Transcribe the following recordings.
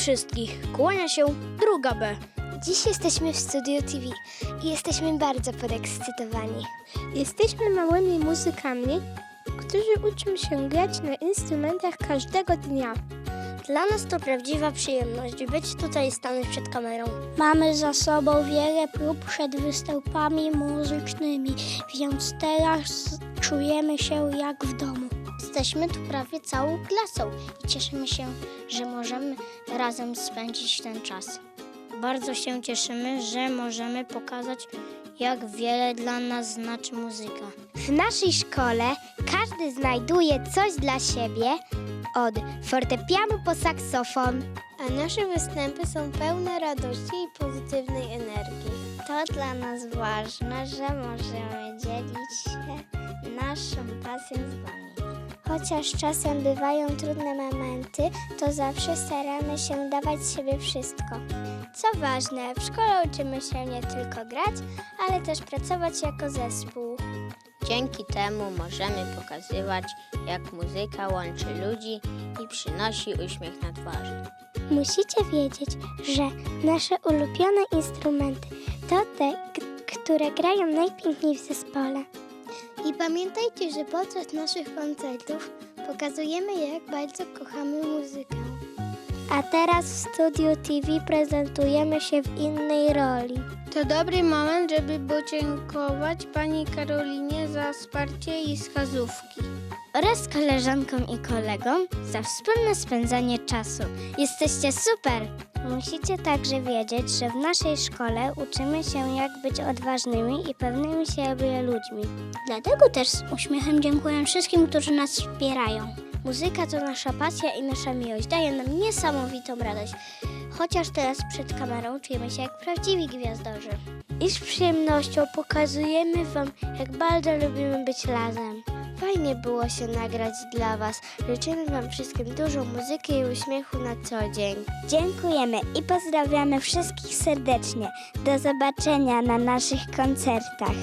wszystkich. Kłania się druga B. Dziś jesteśmy w Studio TV i jesteśmy bardzo podekscytowani. Jesteśmy małymi muzykami, którzy uczą się grać na instrumentach każdego dnia. Dla nas to prawdziwa przyjemność być tutaj i stanąć przed kamerą. Mamy za sobą wiele prób przed występami muzycznymi, więc teraz czujemy się jak w domu. Jesteśmy tu prawie całą klasą i cieszymy się, że możemy razem spędzić ten czas. Bardzo się cieszymy, że możemy pokazać, jak wiele dla nas znaczy muzyka. W naszej szkole każdy znajduje coś dla siebie, od fortepianu po saksofon. A nasze występy są pełne radości i pozytywnej energii. To dla nas ważne, że możemy dzielić się naszą pasją z Wami. Chociaż czasem bywają trudne momenty, to zawsze staramy się dawać siebie wszystko. Co ważne, w szkole uczymy się nie tylko grać, ale też pracować jako zespół. Dzięki temu możemy pokazywać, jak muzyka łączy ludzi i przynosi uśmiech na twarzy. Musicie wiedzieć, że nasze ulubione instrumenty to te, które grają najpiękniej w zespole. I pamiętajcie, że podczas naszych koncertów pokazujemy, jak bardzo kochamy muzykę. A teraz w Studio TV prezentujemy się w innej roli. To dobry moment, żeby podziękować pani Karolinie za wsparcie i wskazówki. Oraz koleżankom i kolegom za wspólne spędzanie czasu. Jesteście super! Musicie także wiedzieć, że w naszej szkole uczymy się jak być odważnymi i pewnymi siebie ludźmi. Dlatego też z uśmiechem dziękuję wszystkim, którzy nas wspierają. Muzyka to nasza pasja i nasza miłość. Daje nam niesamowitą radość. Chociaż teraz przed kamerą czujemy się jak prawdziwi gwiazdorzy. I z przyjemnością pokazujemy Wam, jak bardzo lubimy być razem. Fajnie było się nagrać dla Was. Życzymy Wam wszystkim dużo muzyki i uśmiechu na co dzień. Dziękujemy i pozdrawiamy wszystkich serdecznie. Do zobaczenia na naszych koncertach.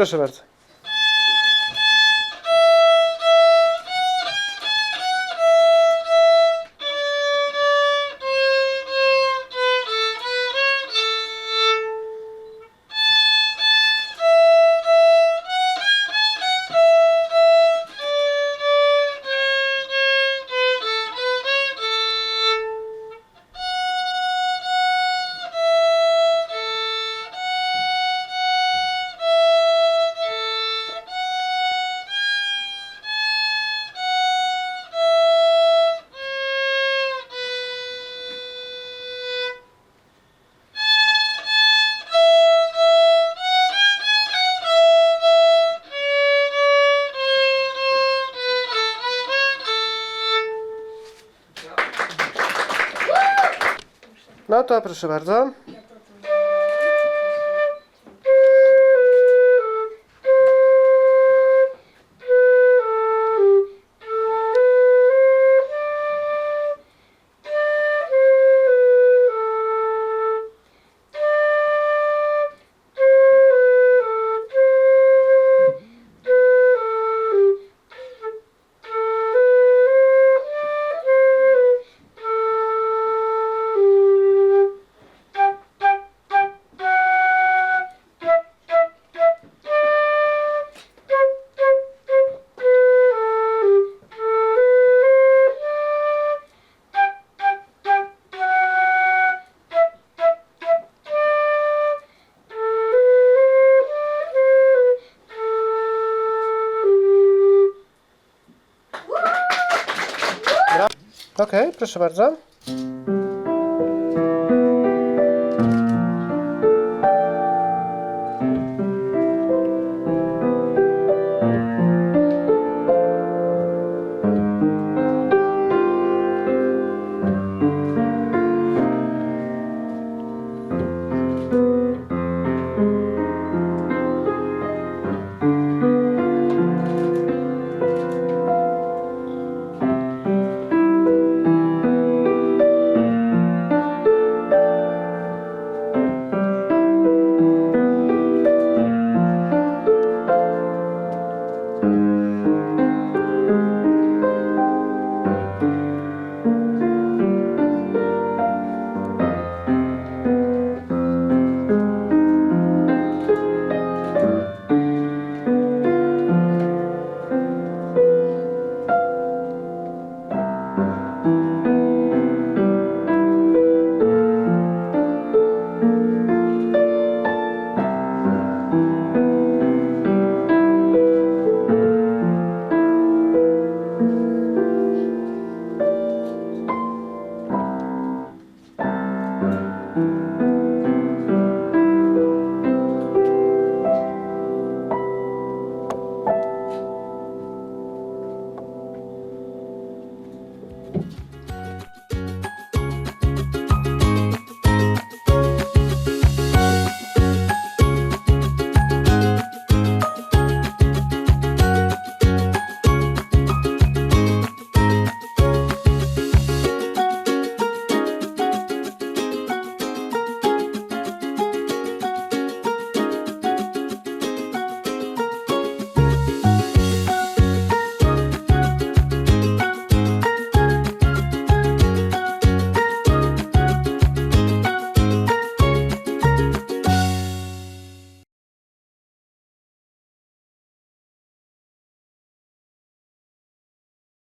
Proszę bardzo. To proszę bardzo. Proszę bardzo.